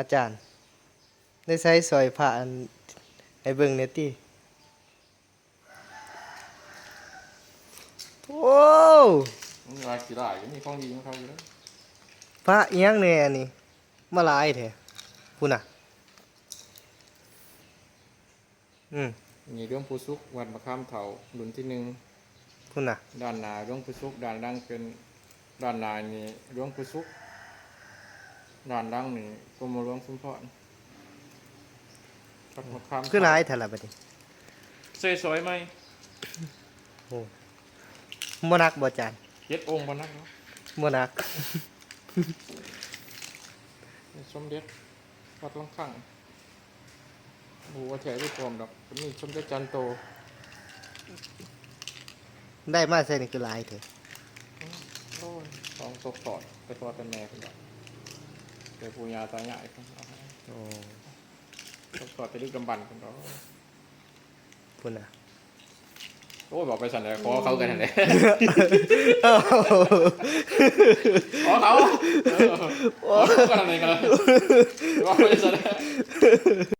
อาจารย์ ได้ใช้ซอยผ่าอันให้เบิ่งเนยติโอ้มันลายสีลายมีของดีของเขาอยู่แล้วพระเอียงแน่นี่ มาหลายแท้พุ่นน่ะ อืมมีเรื่องผู้ซุกวัดมะขามเถาหลุนที่หนึ่งพุ่นน่ะ ด้านหนาเรื่องผู้ซุกด้านล่างเป็นด้านหนานี่เรื่องผู้ซุก ด้านล่างนี่กรมหลวงสุนทรวัดมะขามคือหลายแท้ล่ะบัดนี้เซซอยไหมบ่นักบ่อาจารย์เจ็ดองค์บนนั้นเนาะบ่นัก สมเด็จวัดลังขังบูว่าแถวไม่พร้อมดอกมีสมเด็จจันโต ได้มาใส่นี่คือหลายแท้โอ้ยสองตกตอดไปทอดเป็นแม่คุณดอก เดี๋ยวปูยาตายายคุณเอาให้โอ้ตกตอดไปดึกดำบันคุณดอกพุ่นน่ะโอ้ยบอกไปสั่นเลยขอเขากันนั่นแหละโอ้ขอเขาเออขอเขากันอะไรกันเลยบอกไปสั่นเลย